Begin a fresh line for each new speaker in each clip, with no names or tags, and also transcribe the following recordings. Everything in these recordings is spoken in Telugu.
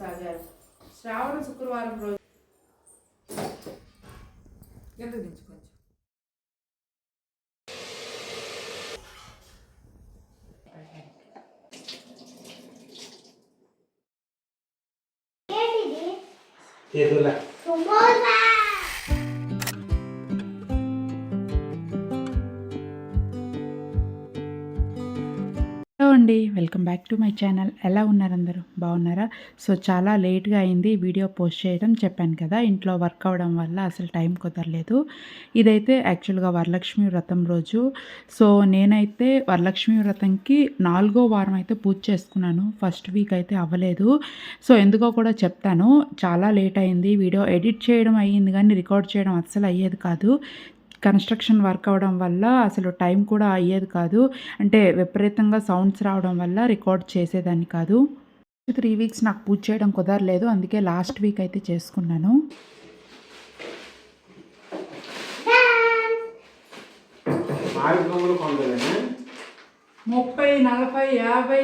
సాగారు శ్రావణ శుక్రవారం రోజు
ఎందుకు
టు మై ఛానల్. ఎలా ఉన్నారు అందరూ? బాగున్నారా? సో చాలా లేట్గా అయింది వీడియో పోస్ట్ చేయడం చెప్పాను కదా. ఇంట్లో వర్క్ అవ్వడం వల్ల అసలు టైం కుదరలేదు. ఇదైతే యాక్చువల్గా వరలక్ష్మి వ్రతం రోజు. సో నేనైతే వరలక్ష్మి వ్రతంకి నాలుగో వారం అయితే పూజ చేసుకున్నాను. ఫస్ట్ వీక్ అయితే అవ్వలేదు. సో ఎందుకో కూడా చెప్తాను. చాలా లేట్ అయింది. వీడియో ఎడిట్ చేయడం అయ్యింది కానీ రికార్డ్ చేయడం అస్సలు అయ్యేది కాదు. కన్స్ట్రక్షన్ వర్క్ అవ్వడం వల్ల అసలు టైం కూడా అయ్యేది కాదు. అంటే విపరీతంగా సౌండ్స్ రావడం వల్ల రికార్డ్ చేసేదాన్ని కాదు. త్రీ వీక్స్ నాకు పూజ చేయడం కుదరలేదు. అందుకే లాస్ట్ వీక్ అయితే చేసుకున్నాను.
ముప్పై నలభై యాభై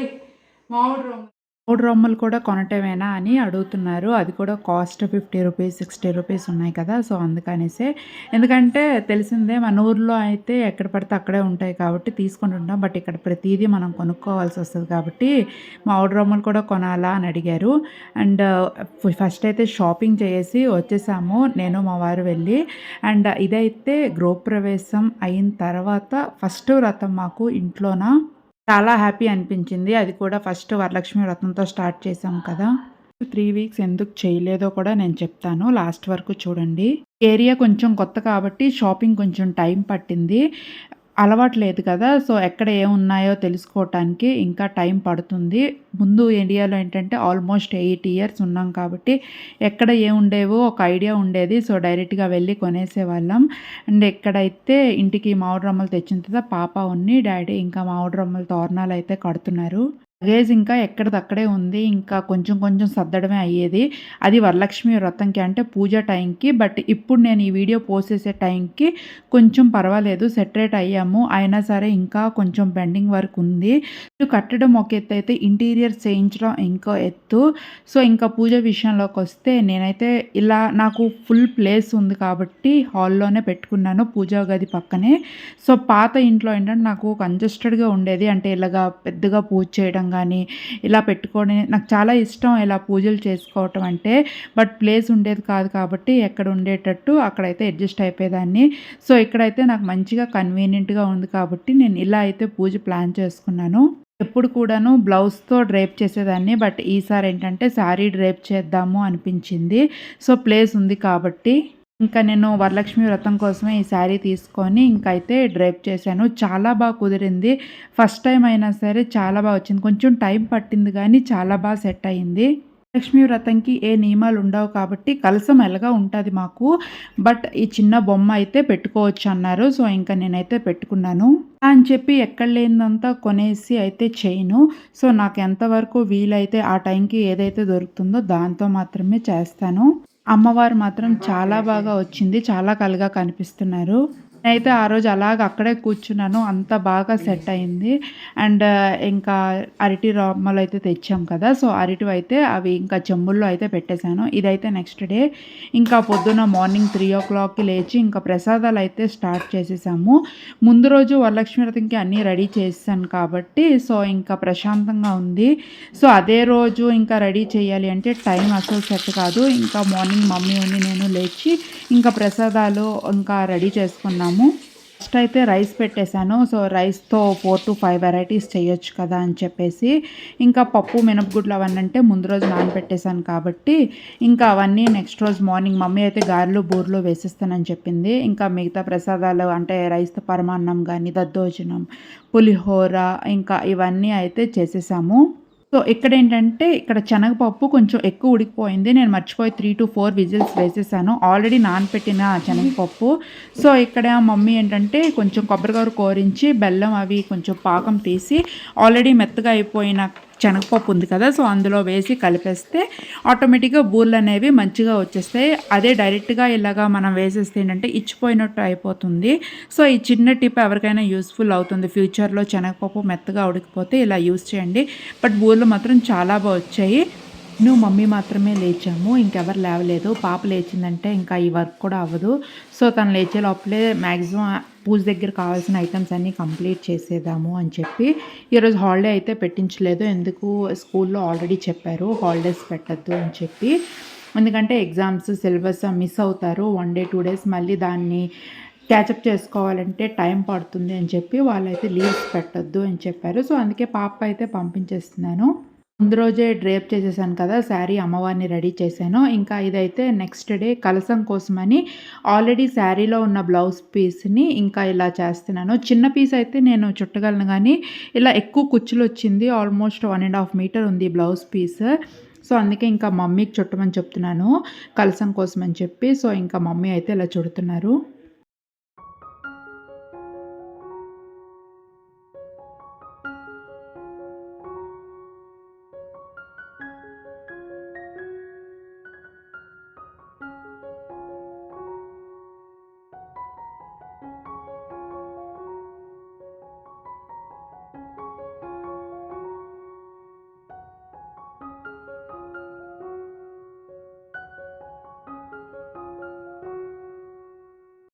మామిడి రంగు
మూడు రొమ్మలు కూడా కొనటమేనా అని అడుగుతున్నారు. అది కూడా cost fifty rupees sixty rupees ఉన్నాయి కదా. సో అందుకనేసే ఎందుకంటే తెలిసిందే మన ఊర్లో అయితే ఎక్కడ పడితే అక్కడే ఉంటాయి కాబట్టి తీసుకొని ఉంటాం. బట్ ఇక్కడ ప్రతిదీ మనం కొనుక్కోవాల్సి వస్తుంది కాబట్టి మామిడి రొమ్మలు కూడా కొనాలా అని అడిగారు. అండ్ ఫస్ట్ అయితే షాపింగ్ చేసి వచ్చేసాము. నేను మా వారు వెళ్ళి అండ్ ఇదైతే గృహప్రవేశం అయిన తర్వాత ఫస్ట్ వ్రతం మాకు ఇంట్లోన చాలా హ్యాపీ అనిపించింది. అది కూడా ఫస్ట్ వరలక్ష్మి వ్రతంతో స్టార్ట్ చేసాం కదా. త్రీ వీక్స్ ఎందుకు చేయలేదో కూడా నేను చెప్తాను. లాస్ట్ వరకు చూడండి. ఏరియా కొంచెం కొత్త కాబట్టి షాపింగ్ కొంచెం టైం పట్టింది. అలవాటు లేదు కదా. సో ఎక్కడ ఏమున్నాయో తెలుసుకోవటానికి ఇంకా టైం పడుతుంది. ముందు ఇండియాలో ఏంటంటే ఆల్మోస్ట్ ఎయిట్ ఇయర్స్ ఉన్నాం కాబట్టి ఎక్కడ ఏముండేవో ఒక ఐడియా ఉండేది. సో డైరెక్ట్గా వెళ్ళి కొనేసేవాళ్ళం. అండ్ ఎక్కడైతే ఇంటికి మామిడి రమ్మలు తెచ్చిన తర్వాత పాప ఉన్ని డాడీ ఇంకా మామిడి రమ్మల తోరణాలు అయితే కడుతున్నారు. లగేజ్ ఇంకా ఎక్కడిదక్కడే ఉంది. ఇంకా కొంచెం కొంచెం సర్దడమే అయ్యేది. అది వరలక్ష్మి వ్రతంకి అంటే పూజ టైంకి. బట్ ఇప్పుడు నేను ఈ వీడియో పోస్ట్ చేసే టైంకి కొంచెం పర్వాలేదు. సెటరేట్ అయ్యాము. అయినా సరే ఇంకా కొంచెం పెండింగ్ వర్క్ ఉంది. కట్టడం ఒక ఎత్తు అయితే ఇంటీరియర్ చేయించడం ఇంకో ఎత్తు. సో ఇంకా పూజ విషయంలోకి వస్తే నేనైతే ఇలా నాకు ఫుల్ ప్లేస్ ఉంది కాబట్టి హాల్లోనే పెట్టుకున్నాను పూజా గది పక్కనే. సో పాత ఇంట్లో ఏంటంటే నాకు కంజెస్టెడ్గా ఉండేది. అంటే ఇలాగా పెద్దగా పూజ చేయడం కానీ ఇలా పెట్టుకోవడం నాకు చాలా ఇష్టం ఇలా పూజలు చేసుకోవటం అంటే బట్ ప్లేస్ ఉండేది కాదు కాబట్టి ఎక్కడ ఉండేటట్టు అక్కడైతే అడ్జస్ట్ అయిపోయేదాన్ని. సో ఇక్కడైతే నాకు మంచిగా కన్వీనియంట్గా ఉంది కాబట్టి నేను ఇలా అయితే పూజ ప్లాన్ చేసుకున్నాను. ఎప్పుడు కూడాను బ్లౌజ్తో డ్రేప్ చేసేదాన్ని బట్ ఈసారి ఏంటంటే శారీ డ్రేప్ చేద్దాము అనిపించింది. సో ప్లేస్ ఉంది కాబట్టి. ఇంకా నేను వరలక్ష్మి వ్రతం కోసమే ఈ శారీ తీసుకొని ఇంకైతే డ్రైప్ చేశాను. చాలా బాగా కుదిరింది. ఫస్ట్ టైం అయినా సరే చాలా బాగా వచ్చింది. కొంచెం టైం పట్టింది కానీ చాలా బాగా సెట్ అయింది. లక్ష్మీ వ్రతంకి ఏ నియమాలు ఉండవు కాబట్టి కలసం ఎలాగా ఉంటుంది మాకు. బట్ ఈ చిన్న బొమ్మ అయితే పెట్టుకోవచ్చు అన్నారు. సో ఇంకా నేనైతే పెట్టుకున్నాను. అని చెప్పి ఎక్కడ లేనిదంతా కొనేసి అయితే చేయను. సో నాకు ఎంతవరకు వీలైతే ఆ టైంకి ఏదైతే దొరుకుతుందో దాంతో మాత్రమే చేస్తాను. అమ్మవారు మాత్రం చాలా బాగా వచ్చింది చాలా కలగా కనిపిస్తున్నారు. నేనైతే ఆ రోజు అలాగ అక్కడే కూర్చున్నాను. అంత బాగా సెట్ అయింది. అండ్ ఇంకా అరటి రొమ్మలు అయితే తెచ్చాం కదా. సో అరటి అయితే అవి ఇంకా చెంబుల్లో అయితే పెట్టేశాను. ఇదైతే నెక్స్ట్ డే. ఇంకా పొద్దున మార్నింగ్ త్రీ ఓ క్లాక్కి లేచి ఇంకా ప్రసాదాలు అయితే స్టార్ట్ చేసేసాము. ముందు రోజు వరలక్ష్మి వ్రతంకి అన్నీ రెడీ చేసాను కాబట్టి సో ఇంకా ప్రశాంతంగా ఉంది. సో అదే రోజు ఇంకా రెడీ చేయాలి అంటే టైం అసలు సెట్ కాదు. ఇంకా మార్నింగ్ మమ్మీ ఉండి నేను లేచి ఇంకా ప్రసాదాలు ఇంకా రెడీ చేసుకున్నాము. ఫస్ట్ అయితే రైస్ పెట్టేశాను. సో రైస్తో ఫోర్ టు ఫైవ్ వెరైటీస్ చేయొచ్చు కదా అని చెప్పేసి ఇంకా పప్పు మినపగుడ్లు అవన్నీ అంటే ముందు రోజు నానబెట్టేశాను కాబట్టి ఇంకా అవన్నీ నెక్స్ట్ రోజు మార్నింగ్ మమ్మీ అయితే గారెలు బూరెలు వేసేస్తానని చెప్పింది. ఇంకా మిగతా ప్రసాదాలు అంటే రైస్తో పరమాన్నం కానీ దద్దోజనం పులిహోర ఇంకా ఇవన్నీ అయితే చేసేసాము. సో ఇక్కడ ఏంటంటే ఇక్కడ శనగపప్పు కొంచెం ఎక్కువ ఉడికిపోయింది. నేను మర్చిపోయి త్రీ టు ఫోర్ విజిల్స్ వేసేసాను. ఆల్రెడీ నానపెట్టిన శనగపప్పు. సో ఇక్కడ మమ్మీ ఏంటంటే కొంచెం కొబ్బరికాయ కోరించి బెల్లం అవి కొంచెం పాకం తీసి ఆల్రెడీ మెత్తగా అయిపోయిన శనగపప్పు ఉంది కదా సో అందులో వేసి కలిపేస్తే ఆటోమేటిక్గా బూర్లు అనేవి మంచిగా వచ్చేస్తాయి. అదే డైరెక్ట్గా ఇలాగా మనం వేసేస్తే ఏంటంటే ఇచ్చిపోయినట్టు అయిపోతుంది. సో ఈ చిన్న టిప్ ఎవరికైనా యూస్ఫుల్ అవుతుంది. ఫ్యూచర్లో శనగపప్పు మెత్తగా ఉడికిపోతే ఇలా యూస్ చేయండి. బట్ బూర్లు మాత్రం చాలా బాగా వచ్చాయి. నువ్వు మమ్మీ మాత్రమే లేచాము ఇంకెవరు లేవలేదు. పాప లేచిందంటే ఇంకా ఈ వర్క్ కూడా అవ్వదు. సో తను లేచే లోపలే మ్యాక్సిమం పూజ దగ్గర కావాల్సిన ఐటమ్స్ అన్నీ కంప్లీట్ చేసేదాము అని చెప్పి ఈరోజు హాలిడే అయితే పెట్టించలేదు. ఎందుకు? స్కూల్లో ఆల్రెడీ చెప్పారు హాలిడేస్ పెట్టద్దు అని చెప్పి. ఎందుకంటే ఎగ్జామ్స్ సిలబస్ మిస్ అవుతారు. వన్ డే టూ డేస్ మళ్ళీ దాన్ని క్యాచప్ చేసుకోవాలంటే టైం పడుతుంది అని చెప్పి వాళ్ళైతే లీవ్స్ పెట్టద్దు అని చెప్పారు. సో అందుకే పాప అయితే పంపించేస్తున్నాను. ముందు రోజే డ్రేప్ చేసేసాను కదా శారీ అమ్మవారిని రెడీ చేశాను. ఇంకా ఇదైతే నెక్స్ట్ డే కలసం కోసమని ఆల్రెడీ శారీలో ఉన్న బ్లౌజ్ పీస్ని ఇంకా ఇలా చేస్తున్నాను. చిన్న పీస్ అయితే నేను చుట్టగలను కానీ ఇలా ఎక్కువ కుచ్చులు వచ్చింది almost one and half meter ఉంది బ్లౌజ్ పీస్. సో అందుకే ఇంకా మమ్మీకి చుట్టమని చెప్తున్నాను కలసం కోసమని చెప్పి. సో ఇంకా మమ్మీ అయితే ఇలా చుడుతున్నారు.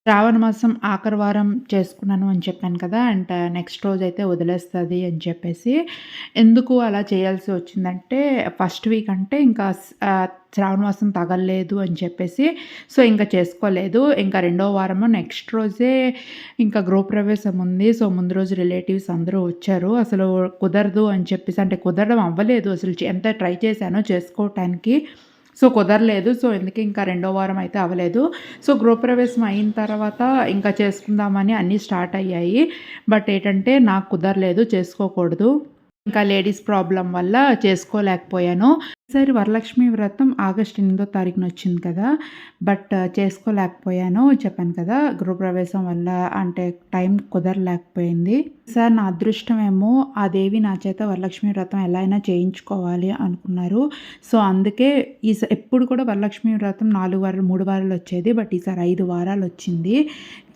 శ్రావణ మాసం ఆఖరి వారం చేసుకున్నాను అని చెప్పాను కదా అండ్ నెక్స్ట్ రోజు అయితే వదిలేస్తుంది అని చెప్పేసి ఎందుకు అలా చేయాల్సి వచ్చిందంటే ఫస్ట్ వీక్ అంటే ఇంకా శ్రావణ మాసం తగలలేదు అని చెప్పేసి సో ఇంకా చేసుకోలేదు. ఇంకా రెండో వారము నెక్స్ట్ రోజే ఇంకా గృహప్రవేశం ఉంది. సో ముందు రోజు రిలేటివ్స్ అందరూ వచ్చారు. అసలు కుదరదు అని చెప్పేసి అంటే కుదరడం అవ్వలేదు. అసలు ఎంత ట్రై చేశానో చేసుకోవటానికి సో కుదరలేదు. సో ఎందుకు ఇంకా రెండో వారం అయితే అవ్వలేదు. సో గృహప్రవేశం అయిన తర్వాత ఇంకా చేసుకుందామని అన్నీ స్టార్ట్ అయ్యాయి. బట్ ఏంటంటే నాకు కుదరలేదు చేసుకోకూడదు. ఇంకా లేడీస్ ప్రాబ్లం వల్ల చేసుకోలేకపోయాను. ఈసారి వరలక్ష్మి వ్రతం ఆగస్ట్ ఎనిమిదో తారీఖున వచ్చింది కదా బట్ చేసుకోలేకపోయాను చెప్పాను కదా గృహప్రవేశం వల్ల అంటే టైం కుదరలేకపోయింది. సార్ నా అదృష్టం ఏమో ఆ దేవి నా చేత వరలక్ష్మి వ్రతం ఎలా అయినా చేయించుకోవాలి అనుకున్నారు. సో అందుకే ఈ ఎప్పుడు కూడా వరలక్ష్మి వ్రతం నాలుగు వారాలు మూడు వారాలు వచ్చేది బట్ ఈసారి ఐదు వారాలు వచ్చింది.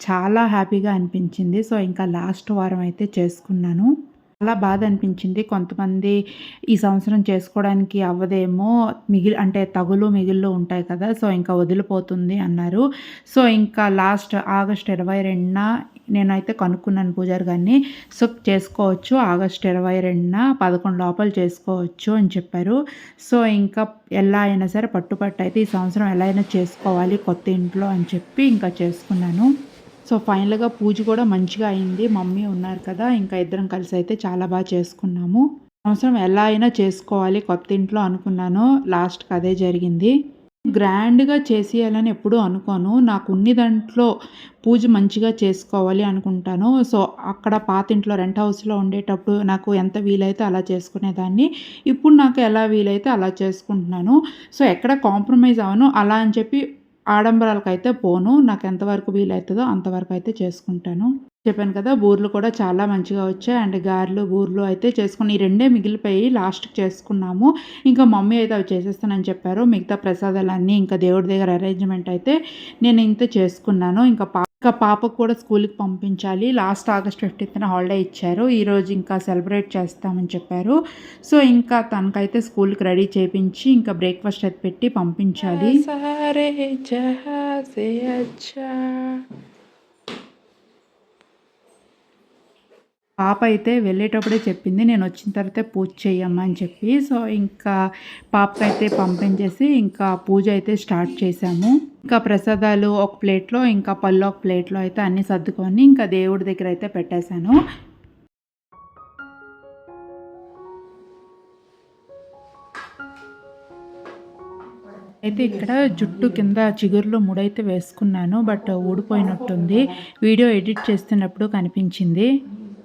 చాలా హ్యాపీగా అనిపించింది. సో ఇంకా లాస్ట్ వారం అయితే చేసుకున్నాను. చాలా బాధ అనిపించింది కొంతమంది ఈ సంవత్సరం చేసుకోవడానికి అవ్వదేమో మిగిలి అంటే తగులు మిగిలిలో ఉంటాయి కదా సో ఇంకా వదిలిపోతుంది అన్నారు. సో ఇంకా లాస్ట్ ఆగస్ట్ ఇరవై రెండున నేనైతే కనుక్కున్నాను పూజారి గారిని. సో చేసుకోవచ్చు ఆగస్ట్ ఇరవై రెండున పదకొండు లోపల చేసుకోవచ్చు అని చెప్పారు. సో ఇంకా ఎలా అయినా సరే పట్టుపట్టు అయితే ఈ సంవత్సరం ఎలా అయినా చేసుకోవాలి కొత్త ఇంట్లో అని చెప్పి ఇంకా చేసుకున్నాను. సో ఫైనల్గా పూజ కూడా మంచిగా అయింది. మమ్మీ ఉన్నారు కదా ఇంకా ఇద్దరం కలిసి అయితే చాలా బాగా చేసుకున్నాము. సంవత్సరం ఎలా అయినా చేసుకోవాలి కొత్త ఇంట్లో అనుకున్నాను. లాస్ట్కి అదే జరిగింది. గ్రాండ్గా చేసేయాలని ఎప్పుడూ అనుకోను. నాకు ఉన్ని దాంట్లో పూజ మంచిగా చేసుకోవాలి అనుకుంటాను. సో అక్కడ పాత ఇంట్లో రెంట్ హౌస్లో ఉండేటప్పుడు నాకు ఎంత వీలైతే అలా చేసుకునేదాన్ని. ఇప్పుడు నాకు ఎలా వీలైతే అలా చేసుకుంటున్నాను. సో ఎక్కడ కాంప్రమైజ్ అవను అలా అని చెప్పి ఆడంబరాలకు అయితే పోను. నాకు ఎంతవరకు వీలవుతుందో అంతవరకు అయితే చేసుకుంటాను. చెప్పాను కదా బూర్లు కూడా చాలా మంచిగా వచ్చాయి. అండ్ గారెలు బూర్లు అయితే చేసుకుని ఈ రెండే మిగిలిపోయి లాస్ట్కి చేసుకున్నాము. ఇంకా మమ్మీ అయితే అవి చేసేస్తానని చెప్పారు. మిగతా ప్రసాదాలన్నీ ఇంకా దేవుడి దగ్గర అరేంజ్మెంట్ అయితే నేను ఇంత చేసుకున్నాను. ఇంకా పా ఇంకా పాపకు కూడా స్కూల్కి పంపించాలి. లాస్ట్ ఆగస్ట్ ఫిఫ్టీన్త్న హాలిడే ఇచ్చారు. ఈరోజు ఇంకా సెలబ్రేట్ చేస్తామని చెప్పారు. సో ఇంకా తనకైతే స్కూల్కి రెడీ చేయించి ఇంకా బ్రేక్ఫాస్ట్ అయితే పెట్టి పంపించాలి. పాప అయితే వెళ్ళేటప్పుడే చెప్పింది నేను వచ్చిన తర్వాత పూజ చేయమ్మా అని చెప్పి. సో ఇంకా పాపకైతే పంపించేసి ఇంకా పూజ అయితే స్టార్ట్ చేశాము. ఇంకా ప్రసాదాలు ఒక ప్లేట్లో ఇంకా పళ్ళు ఒక ప్లేట్లో అయితే అన్నీ సర్దుకొని ఇంకా దేవుడి దగ్గర అయితే పెట్టేశాను. అయితే ఇక్కడ జుట్టు కింద చిగురులో ముడైతే వేసుకున్నాను బట్ ఊడిపోయినట్టుంది. వీడియో ఎడిట్ చేస్తున్నప్పుడు కనిపించింది.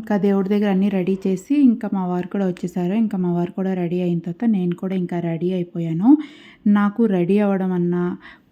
ఇంకా దేవుడి దగ్గర అన్నీ రెడీ చేసి ఇంకా మా వారు కూడా వచ్చేసారు. ఇంకా మా వారు కూడా రెడీ అయిన తర్వాత నేను కూడా ఇంకా రెడీ అయిపోయాను. నాకు రెడీ అవ్వడం అన్నా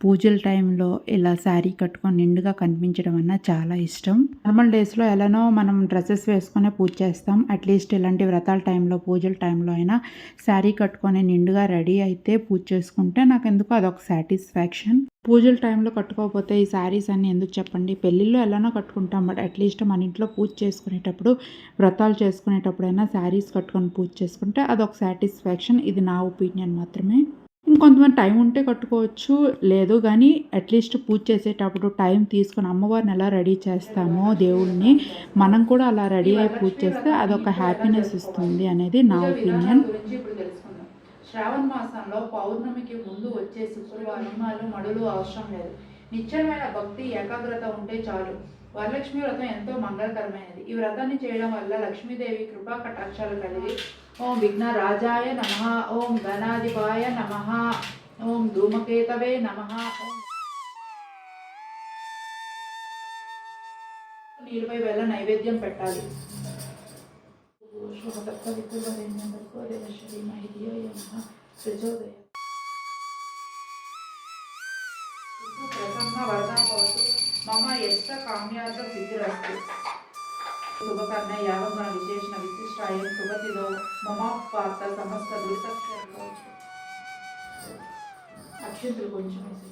పూజల టైంలో ఇలా శారీ కట్టుకొని నిండుగా కనిపించడం అన్నా చాలా ఇష్టం. నార్మల్ డేస్లో ఎలానో మనం డ్రెస్సెస్ వేసుకునే పూజ చేస్తాం. అట్లీస్ట్ ఇలాంటి వ్రతాల టైంలో పూజల టైంలో అయినా శారీ కట్టుకొని నిండుగా రెడీ అయితే పూజ చేసుకుంటే నాకు ఎందుకో అదొక సాటిస్ఫాక్షన్. పూజల టైంలో కట్టుకోకపోతే ఈ శారీస్ అన్ని ఎందుకు చెప్పండి? పెళ్ళిళ్ళు ఎలానో కట్టుకుంటాం బట్ అట్లీస్ట్ మన ఇంట్లో పూజ చేసుకునేటప్పుడు వ్రతాలు చేసుకునేటప్పుడైనా శారీస్ కట్టుకొని పూజ చేసుకుంటే అదొక సాటిస్ఫాక్షన్. ఇది నా ఒపీనియన్ మాత్రమే. ఇంకొంతమంది టైం ఉంటే కట్టుకోవచ్చు లేదు కానీ అట్లీస్ట్ పూజ చేసేటప్పుడు టైం తీసుకొని అమ్మవారిని ఎలా రెడీ చేస్తామో దేవుడిని మనం కూడా అలా రెడీ అయి పూజ చేస్తే అదొక హ్యాపీనెస్ ఇస్తుంది అనేది నా ఒపీనియన్.
శ్రావణ మాసంలో పౌర్ణమికి ముందు వచ్చే శుక్రవారం మడులు అవసరం లేదు. నిత్యమైన భక్తి ఏకాగ్రత ఉంటే చాలు. వరలక్ష్మి వ్రతం ఎంతో మంగళకరమైనది. ఈ వ్రతాన్ని చేయడం వల్ల లక్ష్మీదేవి కృపా కటాక్షాలు కలిగి ఓం విఘ్న రాజాయ నమ ఓం గణాధిపాయ నమ ఓం ధూమకేతవే నమ ఓం నీరుపై వెళ్ళ నైవేద్యం పెట్టాలి. ప్రసన్న వరదా భవతు మమ ఎష్ట కామ్యార్థ సిద్ధిరస్తు శుభకర్ణ యావగుణ విశేషణ విశిష్టాయం శుభతిలో మమ పాత్ర సమస్త దురితక్షేమ అక్షంతులు కొంచెం వేసి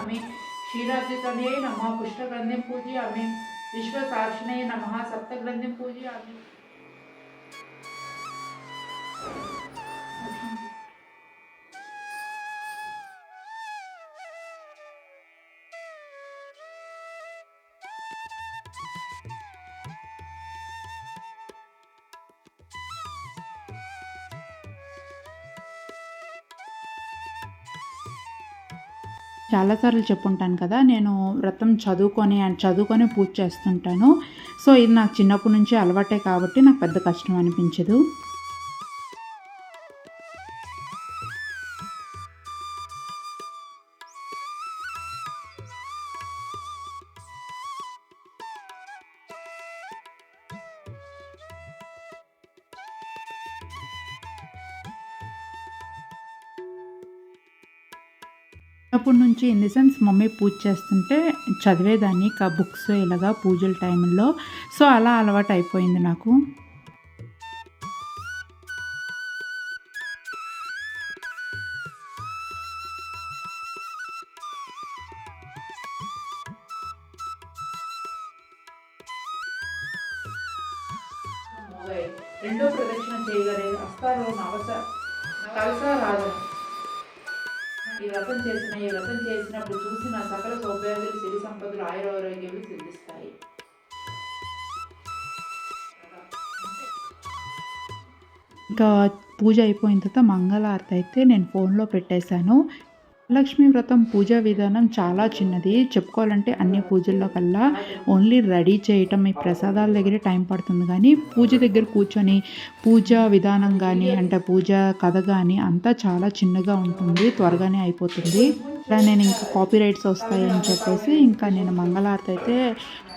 ఆమె క్షీరాబ్దితనే నమ పుష్టగ్రంథం పూజ ఆమె విశ్వసాక్షిణే నమ సప్తగ్రంథం పూజ ఆమె
చాలాసార్లు చెప్పుంటాను కదా నేను వ్రతం చదువుకొని అండ్ చదువుకొని పూజ చేస్తుంటాను. సో ఇది నాకు చిన్నప్పటి నుంచి అలవాటే కాబట్టి నాకు పెద్ద కష్టం అనిపించదు. చిన్నప్పటి నుంచి in the sense mummy puja చేస్తుంటే చదివేదాన్ని కా బుక్స్ ఇలాగా పూజల టైంలో. సో అలా అలవాటు అయిపోయింది నాకు.
రెండో ప్రదక్షిణ చేయగలిగే అస్తారో నవస కలస రాజన ఈ వ్రతం చేసిన ఈ వ్రతం చేసినప్పుడు చూసిన సకల సౌభాగ్యాలు సిరి సంపదలు ఆయురారోగ్యాలు సిద్ధిస్తాయి
ఇంకా పూజ అయిపోయిన తర్వాత మంగళారతి అయితే నేను ఫోన్లో పెట్టేశాను. లక్ష్మీ వ్రతం పూజా విధానం చాలా చిన్నది. చెప్పుకోవాలంటే అన్ని పూజల్లో కల్లా ఓన్లీ రెడీ చేయటం ఈ ప్రసాదాల దగ్గరే టైం పడుతుంది. కానీ పూజ దగ్గర కూర్చొని పూజా విధానం కానీ అంటే పూజ కథ కానీ అంతా చాలా చిన్నగా ఉంటుంది. త్వరగానే అయిపోతుంది. ఇలా నేను ఇంకా కాపీ రైట్స్ వస్తాయని చెప్పేసి ఇంకా నేను మంగళారతి అయితే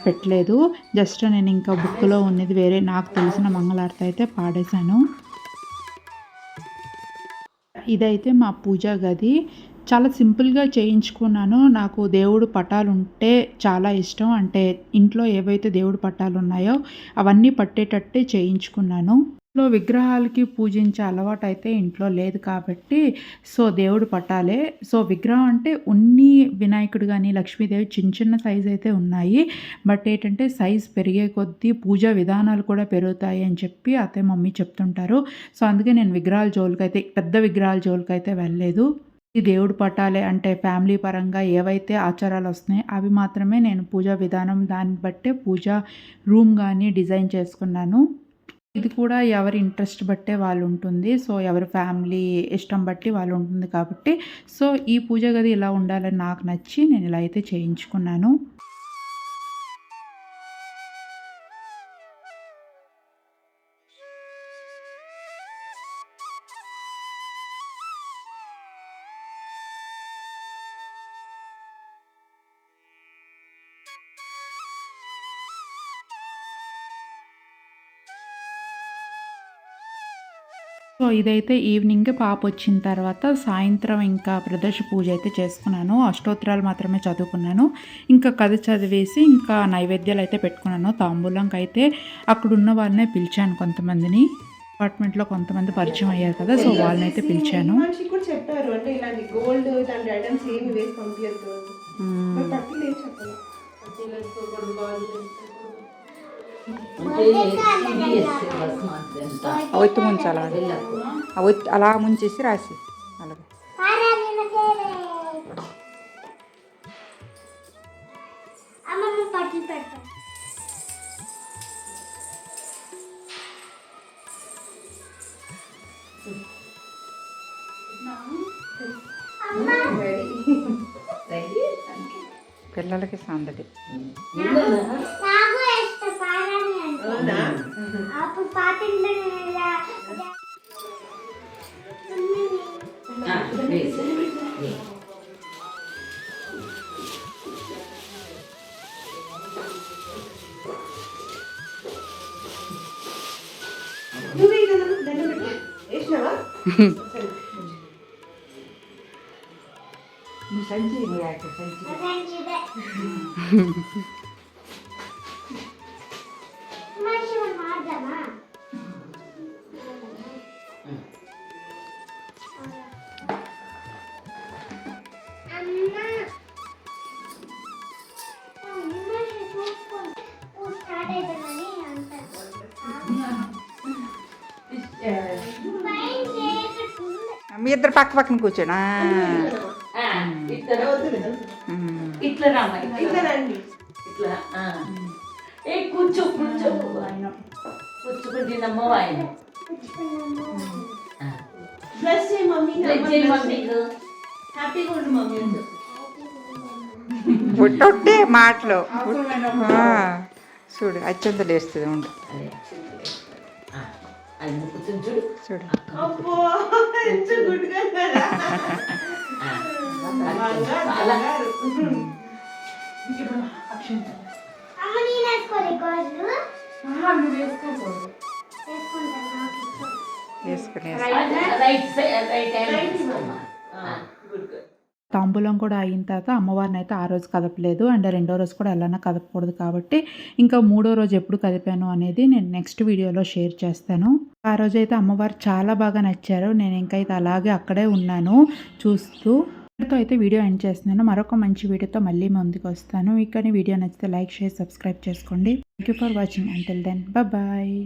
పెట్టలేదు. జస్ట్ నేను ఇంకా బుక్లో ఉన్నది వేరే నాకు తెలిసిన మంగళారతి అయితే పాడేశాను. ఇదైతే మా పూజా గది. చాలా సింపుల్గా చేయించుకున్నాను. నాకు దేవుడు పటాలు ఉంటే చాలా ఇష్టం. అంటే ఇంట్లో ఏవైతే దేవుడు పటాలు ఉన్నాయో అవన్నీ పట్టేటట్టే చేయించుకున్నాను. ఇంట్లో విగ్రహాలకి పూజించే అలవాటు అయితే ఇంట్లో లేదు కాబట్టి సో దేవుడు పట్టాలే సో విగ్రహం అంటే ఉన్ని వినాయకుడు కానీ లక్ష్మీదేవి చిన్న చిన్న సైజ్ అయితే ఉన్నాయి. బట్ ఏంటంటే సైజ్ పెరిగే కొద్దీ పూజా విధానాలు కూడా పెరుగుతాయి అని చెప్పి అత్తయ్య మమ్మీ చెప్తుంటారు. సో అందుకే నేను విగ్రహాల జోలికైతే పెద్ద విగ్రహాల జోలికైతే వెళ్ళలేదు. ఈ దేవుడు పటాలే అంటే ఫ్యామిలీ పరంగా ఏవైతే ఆచారాలు వస్తున్నాయి అవి మాత్రమే నేను పూజా విధానం దాన్ని బట్టే పూజా రూమ్ కానీ డిజైన్ చేసుకున్నాను. ఇది కూడా ఎవరి ఇంట్రెస్ట్ బట్టే వాళ్ళు ఉంటుంది. సో ఎవరి ఫ్యామిలీ ఇష్టం బట్టి వాళ్ళు ఉంటుంది కాబట్టి. సో ఈ పూజ గది ఇలా ఉండాలని నాకు నచ్చి నేను ఇలా అయితే చేయించుకున్నాను. సో ఇదైతే ఈవినింగ్ పాప వచ్చిన తర్వాత సాయంత్రం ఇంకా ప్రదర్శ పూజ అయితే చేసుకున్నాను. అష్టోత్తరాలు మాత్రమే చదువుకున్నాను. ఇంకా కథ చదివేసి ఇంకా నైవేద్యాలు అయితే పెట్టుకున్నాను. తాంబూలంకి అయితే అక్కడ ఉన్న వాళ్ళనే పిలిచాను కొంతమందిని. అపార్ట్మెంట్లో కొంతమంది పరిచయం అయ్యారు కదా సో వాళ్ళని అయితే పిలిచాను.
చెప్పారు. అంటే ఇలాంటి గోల్డ్ ఇలాంటి ఐటమ్స్ ఏమి వేసి
ఒత్తి ముంచాలి? ఒత్తి అలా ముంచేసి రాసి అలాగే. పిల్లలకి సందడి
నాకు ఇష్టం పారాని అంటే
అవునా
అప్పుడు పాతింట్లో
నువ్వే కదా దండం పెట్టు వేసినావా సరే.
సంచి సంచి పక్క పక్కన కూర్చోనా.
ఇట్లా రామా
ఇట్లా రండి
ఇట్లా ఆ. ఏ కూర్చో కూర్చో. కూర్చుకుంటున్నమ్మో ఆయన
బ్లస్ చేయి మమ్మీ.
బ్లెస్ చేయి మమ్మీకు.
హ్యాపీగా ఉండు మమ్మీ. అని చెప్పు.
పుట్టొట్టే మాటలు. ఆ, చూడు అత్యంతలు వేస్తుంది ఉండు.
అది కూర్చొని చూడు.
చూడు. వేసుకునే
రైట్ సైడ్ రైట్ హ్యాండ్
తాంబూలం కూడా అయిన తర్వాత అమ్మవారిని అయితే ఆ రోజు కదపలేదు. అండ్ రెండో రోజు కూడా ఎలానా కదపకూడదు కాబట్టి ఇంకా మూడో రోజు ఎప్పుడు కదిపాను అనేది నేను నెక్స్ట్ వీడియోలో షేర్ చేస్తాను. ఆ రోజు అయితే అమ్మవారు చాలా బాగా నచ్చారు. నేను ఇంకా అయితే అలాగే అక్కడే ఉన్నాను చూస్తూ. ఇక్కడితో అయితే వీడియో ఎండ్ చేస్తున్నాను. మరొక మంచి వీడియోతో మళ్ళీ ముందుకు వస్తాను. ఇక్కడ వీడియో నచ్చితే లైక్ షేర్ సబ్స్క్రైబ్ చేసుకోండి. Thank you for watching until then bye